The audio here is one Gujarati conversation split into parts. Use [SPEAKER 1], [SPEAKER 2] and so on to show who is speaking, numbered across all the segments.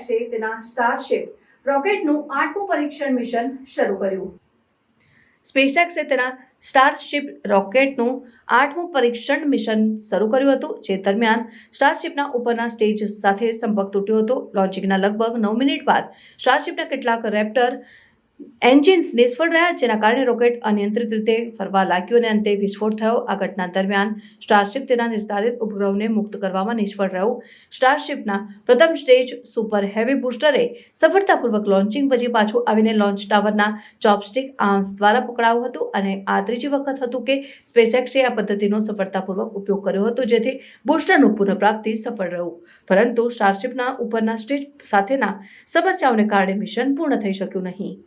[SPEAKER 1] એક્સે તેના સ્ટારશિપ રોકેટનું આઠમું પરીક્ષણ મિશન શરૂ કર્યું. સ્પેસએક્સે તેના સ્ટારશિપ રોકેટનું આઠમું પરીક્ષણ મિશન શરૂ કર્યું હતું. જે દરમિયાન સ્ટારશિપના ઉપરના સ્ટેજ સાથે સંપર્ક તૂટ્યો હતો. લોન્ચિંગના લગભગ નવ મિનિટ બાદ સ્ટારશિપના કેટલાક રેપ્ટર એન્જિન્સ નિષ્ફળ રહ્યા, જેના કારણે રોકેટ અનિયંત્રિત રીતે ફરવા લાગ્યું અને અંતે વિસ્ફોટ થયો. આ ઘટના દરમિયાન સ્ટારશિપ તેના નિર્ધારિત ઉપગ્રહોને મુક્ત કરવામાં નિષ્ફળ રહ્યું. સ્ટારશિપના પ્રથમ સ્ટેજ સુપર હેવી બુસ્ટરે સફળતાપૂર્વક લોન્ચિંગ પછી પાછું આવીને લોન્ચ ટાવરના ચોપસ્ટિક આર્મ્સ દ્વારા પકડાયું હતું અને આ ત્રીજી વખત હતું કે સ્પેસએક્સે આ પદ્ધતિનો સફળતાપૂર્વક ઉપયોગ કર્યો હતો, જેથી બુસ્ટરનું પુનઃપ્રાપ્તિ સફળ રહ્યું. પરંતુ સ્ટારશિપના ઉપરના સ્ટેજ સાથેના સમસ્યાઓને કારણે મિશન પૂર્ણ થઈ શક્યું નહીં.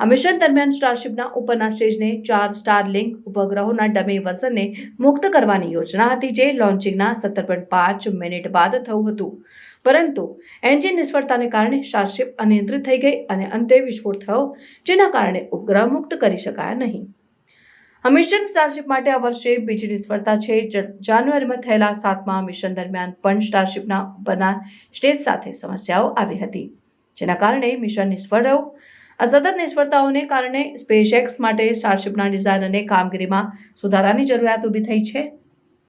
[SPEAKER 1] આ મિશન દરમિયાન સ્ટારશિપના ઉપરના સ્ટેજને ચાર સ્ટાર લિંક ઉપગ્રહોના ડમી વર્ઝનને મુક્ત કરવાની યોજના હતી જે લોન્ચિંગના સત્તર પોઈન્ટ પાંચ મિનિટ બાદ થયું હતું. પરંતુ એન્જિન નિષ્ફળતાને કારણે સ્ટારશિપ અનિયંત્રિત થઈ ગઈ અને અંતે વિસ્ફોટ થયો, જેના કારણે ઉપગ્રહ મુક્ત કરી શકાયા નહીં. આ મિશન સ્ટારશિપ માટે આ વર્ષે બીજી નિષ્ફળતા છે. જાન્યુઆરીમાં થયેલા સાતમા મિશન દરમિયાન પણ સ્ટારશિપના ઉપરના સ્ટેજ સાથે સમસ્યાઓ આવી હતી, જેના કારણે મિશન નિષ્ફળ રહ્યું. આ સતત નિષ્ફળતાઓને કારણે સ્પેસએક્સ માટે સ્ટારશિપના ડિઝાઇન અને કામગીરીમાં સુધારાની જરૂરિયાત ઊભી થઈ છે.